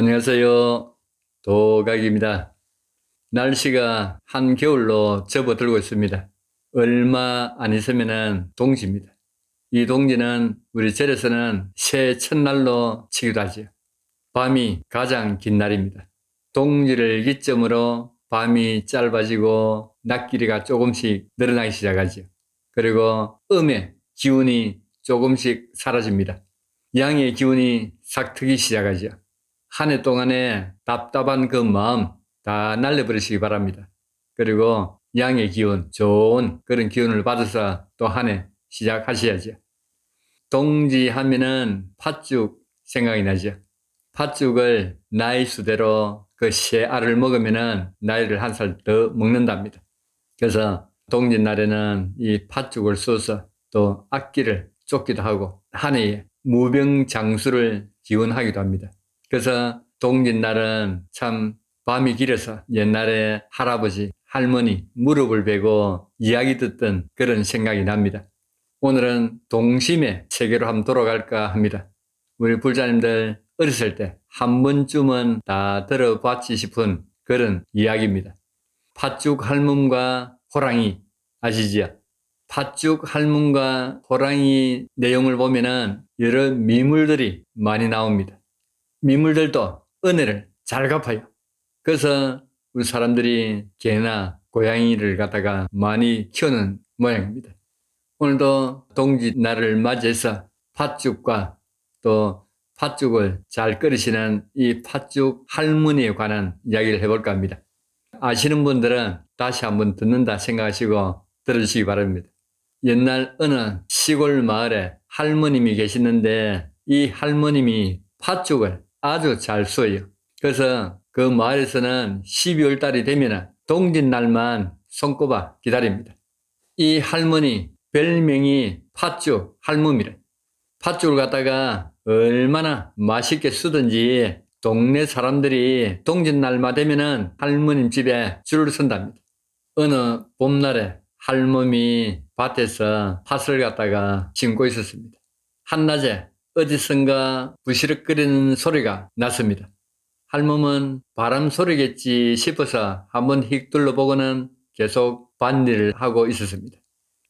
안녕하세요. 도각입니다. 날씨가 한겨울로 접어들고 있습니다. 얼마 안 있으면 동지입니다. 이 동지는 우리 절에서는 새 첫날로 치기도 하죠. 밤이 가장 긴 날입니다. 동지를 기점으로 밤이 짧아지고 낮 길이가 조금씩 늘어나기 시작하죠. 그리고 음의 기운이 조금씩 사라집니다. 양의 기운이 싹트기 시작하죠. 한 해 동안에 답답한 그 마음 다 날려버리시기 바랍니다. 그리고 양의 기운, 좋은 그런 기운을 받아서 또 한 해 시작하셔야죠. 동지 하면은 팥죽 생각이 나죠. 팥죽을 나이 수대로 그 새 알을 먹으면은 나이를 한 살 더 먹는답니다. 그래서 동지 날에는 이 팥죽을 써서 또 악기를 쫓기도 하고 한 해에 무병장수를 기원하기도 합니다. 그래서 동짓날은 참 밤이 길어서 옛날에 할아버지, 할머니 무릎을 베고 이야기 듣던 그런 생각이 납니다. 오늘은 동심의 세계로 한번 돌아갈까 합니다. 우리 불자님들 어렸을 때 한 번쯤은 다 들어봤지 싶은 그런 이야기입니다. 팥죽 할멈과 호랑이 아시지요? 팥죽 할멈과 호랑이 내용을 보면은 여러 미물들이 많이 나옵니다. 미물들도 은혜를 잘 갚아요. 그래서 우리 사람들이 개나 고양이를 갖다가 많이 키우는 모양입니다. 오늘도 동짓날을 맞이해서 팥죽과 또 팥죽을 잘 끓이시는 이 팥죽 할머니에 관한 이야기를 해볼까 합니다. 아시는 분들은 다시 한번 듣는다 생각하시고 들으시기 바랍니다. 옛날 어느 시골 마을에 할머님이 계시는데 이 할머님이 팥죽을 아주 잘 쏘요. 그래서 그 마을에서는 12월 달이 되면 동짓 날만 손꼽아 기다립니다. 이 할머니 별명이 팥죽 할머니래. 팥죽을 갖다가 얼마나 맛있게 쓰든지 동네 사람들이 동짓날만 되면은 할머님 집에 줄을 선답니다. 어느 봄날에 할머니 밭에서 팥을 갖다가 심고 있었습니다. 한낮에 어디선가 부시럭거리는 소리가 났습니다. 할멈은 바람 소리겠지 싶어서 한번 휙 둘러보고는 계속 밭일을 하고 있었습니다.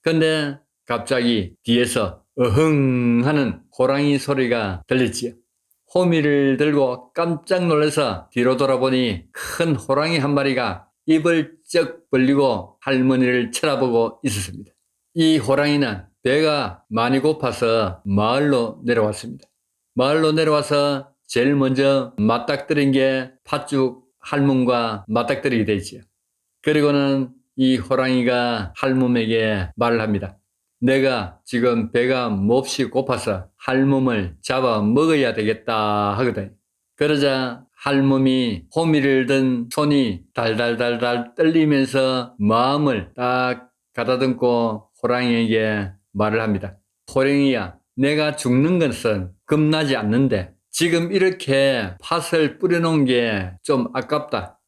근데 갑자기 뒤에서 어흥 하는 호랑이 소리가 들렸지요. 호미를 들고 깜짝 놀라서 뒤로 돌아보니 큰 호랑이 한 마리가 입을 쩍 벌리고 할머니를 쳐다보고 있었습니다. 이 호랑이는 배가 많이 고파서 마을로 내려왔습니다. 마을로 내려와서 제일 먼저 맞닥뜨린 게 팥죽 할멈과 맞닥뜨리게 되지요. 그리고는 이 호랑이가 할멈에게 말을 합니다. 내가 지금 배가 몹시 고파서 할멈을 잡아 먹어야 되겠다 하거든. 그러자 할멈이 호미를 든 손이 달달달달 떨리면서 마음을 딱 가다듬고 호랑이에게 말을 합니다. 호랑이야, 내가 죽는 것은 겁나지 않는데 지금 이렇게 팥을 뿌려놓은 게 좀 아깝다.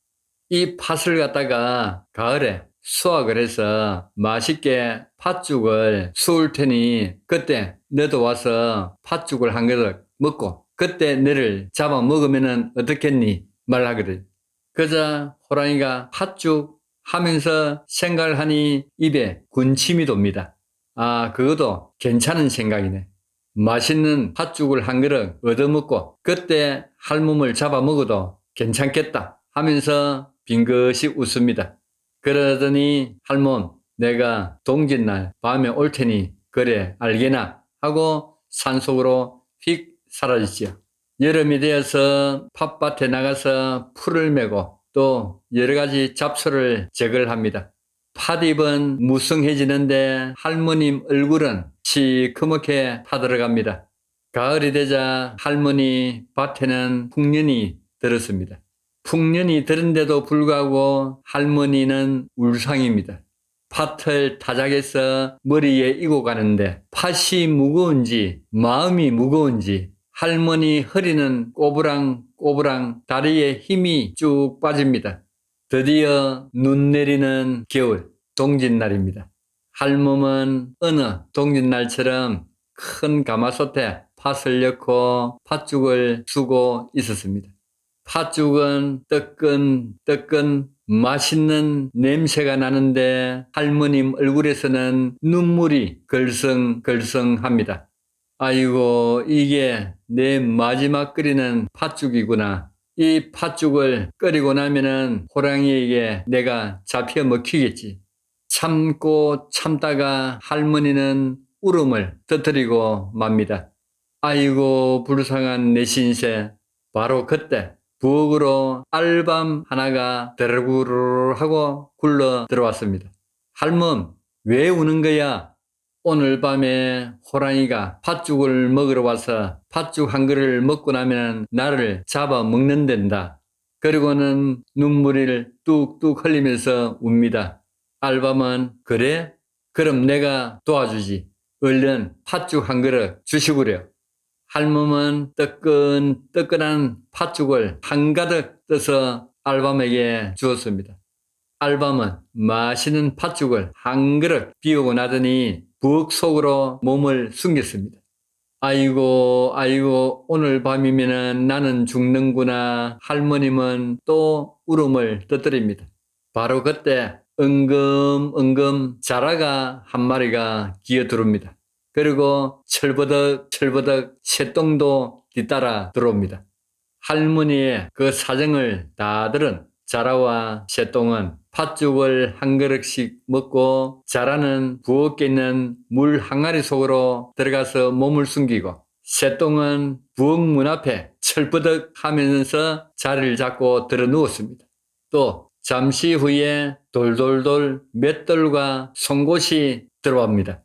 이 팥을 갖다가 가을에 수확을 해서 맛있게 팥죽을 수울 테니 그때 너도 와서 팥죽을 한 그릇 먹고 그때 너를 잡아 먹으면 어떻겠니? 말하거든. 그자 호랑이가 팥죽 하면서 생각을 하니 입에 군침이 돕니다. 아, 그것도 괜찮은 생각이네. 맛있는 팥죽을 한 그릇 얻어먹고 그때 할멈을 잡아 먹어도 괜찮겠다 하면서 빙긋이 웃습니다. 그러더니 할멈 내가 동짓날 밤에 올 테니 그래 알게나 하고 산속으로 휙 사라지지요. 여름이 되어서 팥밭에 나가서 풀을 메고 또 여러 가지 잡초를 제거를 합니다. 팥잎은 무성해지는데 할머님 얼굴은 시커멓게 타들어갑니다. 가을이 되자 할머니 밭에는 풍년이 들었습니다. 풍년이 들은데도 불구하고 할머니는 울상입니다. 팥을 타작해서 머리에 이고 가는데 팥이 무거운지 마음이 무거운지 할머니 허리는 꼬부랑 꼬부랑 다리에 힘이 쭉 빠집니다. 드디어 눈 내리는 겨울 동짓날입니다. 할멈은 어느 동짓날처럼 큰 가마솥에 팥을 넣고 팥죽을 주고 있었습니다. 팥죽은 뜨끈 뜨끈 맛있는 냄새가 나는데 할머님 얼굴에서는 눈물이 걸성걸성합니다. 아이고 이게 내 마지막 끓이는 팥죽이구나. 이 팥죽을 끓이고 나면은 호랑이에게 내가 잡혀 먹히겠지. 참고 참다가 할머니는 울음을 터뜨리고 맙니다. 아이고 불쌍한 내 신세. 바로 그때 부엌으로 알밤 하나가 드르르르 하고 굴러 들어왔습니다. 할멈 왜 우는 거야? 오늘 밤에 호랑이가 팥죽을 먹으러 와서 팥죽 한 그릇을 먹고 나면 나를 잡아 먹는댄다. 그리고는 눈물을 뚝뚝 흘리면서 웁니다. 알밤은 그래? 그럼 내가 도와주지. 얼른 팥죽 한 그릇 주시구려. 할멈은 뜨끈 뜨끈한 팥죽을 한가득 떠서 알밤에게 주었습니다. 알밤은 맛있는 팥죽을 한 그릇 비우고 나더니 부엌 속으로 몸을 숨겼습니다. 아이고, 아이고, 오늘 밤이면 나는 죽는구나. 할머님은 또 울음을 터뜨립니다. 바로 그때 은금 은금 자라가 한 마리가 기어들어옵니다. 그리고 철버덕 철버덕 새똥도 뒤따라 들어옵니다. 할머니의 그 사정을 다 들은 자라와 새똥은 팥죽을 한 그릇씩 먹고 자라는 부엌에 있는 물 항아리 속으로 들어가서 몸을 숨기고 새똥은 부엌 문 앞에 철버덕 하면서 자리를 잡고 들어 누웠습니다. 또 잠시 후에 돌돌돌 맷돌과 송곳이 들어옵니다.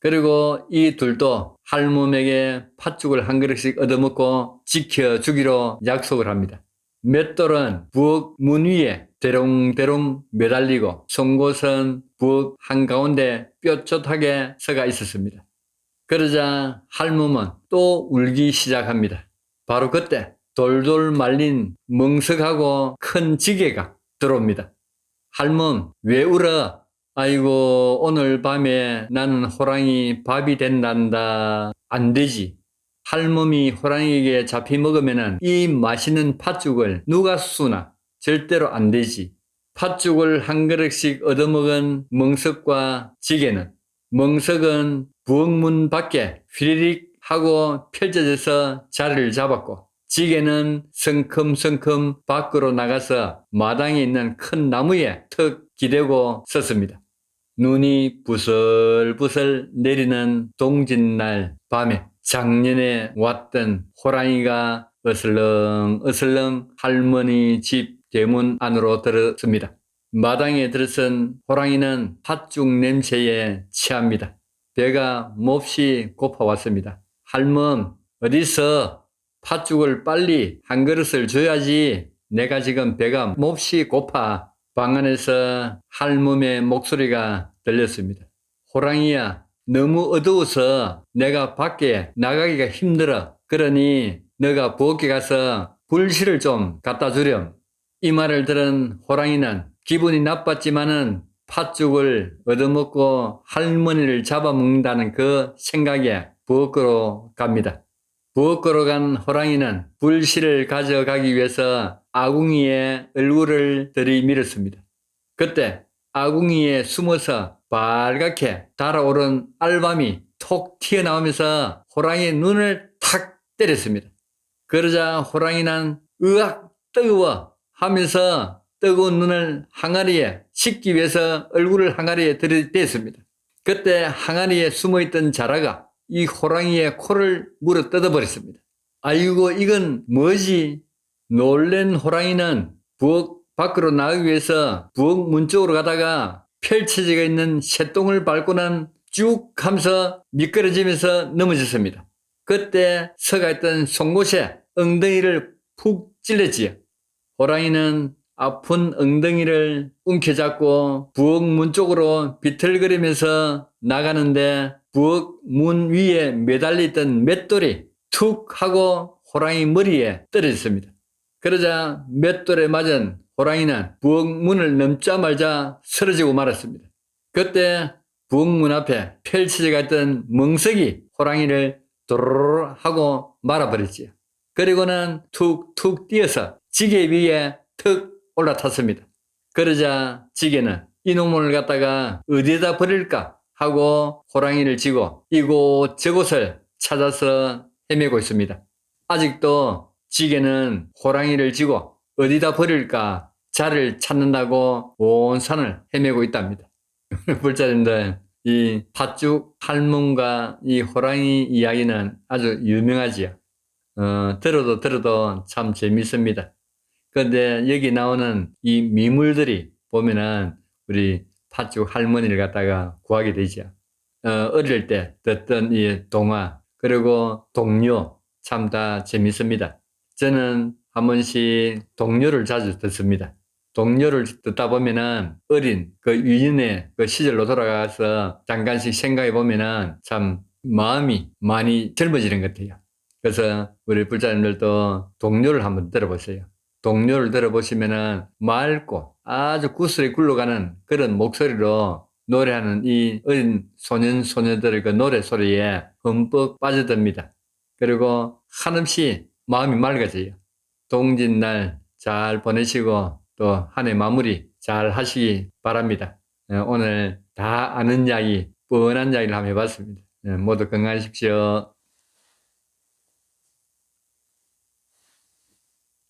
그리고 이 둘도 할멈에게 팥죽을 한 그릇씩 얻어먹고 지켜주기로 약속을 합니다. 맷돌은 부엌 문 위에 대롱대롱 매달리고 송곳은 부엌 한가운데 뾰족하게 서가 있었습니다. 그러자 할멈은 또 울기 시작합니다. 바로 그때 돌돌 말린 멍석하고 큰 지게가 들어옵니다. 할멈 왜 울어? 아이고 오늘 밤에 나는 호랑이 밥이 된단다. 안 되지. 할멈이 호랑이에게 잡히 먹으면은 이 맛있는 팥죽을 누가 수나 절대로 안 되지. 팥죽을 한 그릇씩 얻어먹은 멍석과 지게는 멍석은 부엌문 밖에 휘리릭 하고 펼쳐져서 자리를 잡았고 지게는 성큼성큼 밖으로 나가서 마당에 있는 큰 나무에 턱 기대고 섰습니다. 눈이 부슬부슬 내리는 동짓날 밤에 작년에 왔던 호랑이가 어슬렁 어슬렁 할머니 집 대문 안으로 들었습니다. 마당에 들어선 호랑이는 팥죽 냄새에 취합니다. 배가 몹시 고파왔습니다. 할멈 어디서 팥죽을 빨리 한 그릇을 줘야지 내가 지금 배가 몹시 고파 방 안에서 할멈의 목소리가 들렸습니다. 호랑이야, 너무 어두워서 내가 밖에 나가기가 힘들어. 그러니 너가 부엌에 가서 불실을 좀 갖다 주렴. 이 말을 들은 호랑이는 기분이 나빴지만은 팥죽을 얻어먹고 할머니를 잡아먹는다는 그 생각에 부엌으로 갑니다. 부엌으로 간 호랑이는 불실을 가져가기 위해서 아궁이에 얼굴을 들이밀었습니다. 그때 아궁이에 숨어서 빨갛게 달아오른 알밤이 톡 튀어나오면서 호랑이의 눈을 탁 때렸습니다. 그러자 호랑이는 으악 뜨거워 하면서 뜨거운 눈을 항아리에 씻기 위해서 얼굴을 항아리에 들이댔습니다. 그때 항아리에 숨어있던 자라가 이 호랑이의 코를 물어 뜯어버렸습니다. 아이고 이건 뭐지? 놀랜 호랑이는 부엌 밖으로 나가기 위해서 부엌 문 쪽으로 가다가 펼쳐져 있는 새똥을 밟고 난 쭉 하면서 미끄러지면서 넘어졌습니다. 그때 서가 있던 송곳에 엉덩이를 푹 찔렀지요. 호랑이는 아픈 엉덩이를 움켜잡고 부엌 문 쪽으로 비틀거리면서 나가는데 부엌 문 위에 매달리던 맷돌이 툭 하고 호랑이 머리에 떨어졌습니다. 그러자 맷돌에 맞은 호랑이는 부엌 문을 넘자마자 쓰러지고 말았습니다. 그때 부엌 문 앞에 펼쳐져 있던 멍석이 호랑이를 도로로 하고 말아버렸지요. 그리고는 툭툭 뛰어서 지게 위에 턱 올라탔습니다. 그러자 지게는 이놈을 갖다가 어디에다 버릴까 하고 호랑이를 지고 이곳 저곳을 찾아서 헤매고 있습니다. 아직도 지게는 호랑이를 지고 어디다 버릴까 자를 찾는다고 온 산을 헤매고 있답니다. 불자님들 이 팥죽 할멈과 이 호랑이 이야기는 아주 유명하지요. 어, 들어도 들어도 참 재밌습니다. 근데 여기 나오는 이 미물들이 보면은 우리 팥죽 할머니를 갖다가 구하게 되죠. 어, 어릴 때 듣던 이 동화 그리고 동요 참 다 재밌습니다. 저는 한 번씩 동요를 자주 듣습니다. 동요를 듣다 보면은 어린 그 유인의 그 시절로 돌아가서 잠깐씩 생각해 보면은 참 마음이 많이 젊어지는 것 같아요. 그래서 우리 불자님들도 동요를 한번 들어보세요. 동요를 들어보시면은 맑고 아주 구슬이 굴러가는 그런 목소리로 노래하는 이 어린 소년 소녀들의 그 노래 소리에 흠뻑 빠져듭니다. 그리고 한없이 마음이 맑아져요. 동짓날 잘 보내시고 또 한 해 마무리 잘 하시기 바랍니다. 예, 오늘 다 아는 이야기, 뻔한 이야기를 한번 해봤습니다. 예, 모두 건강하십시오.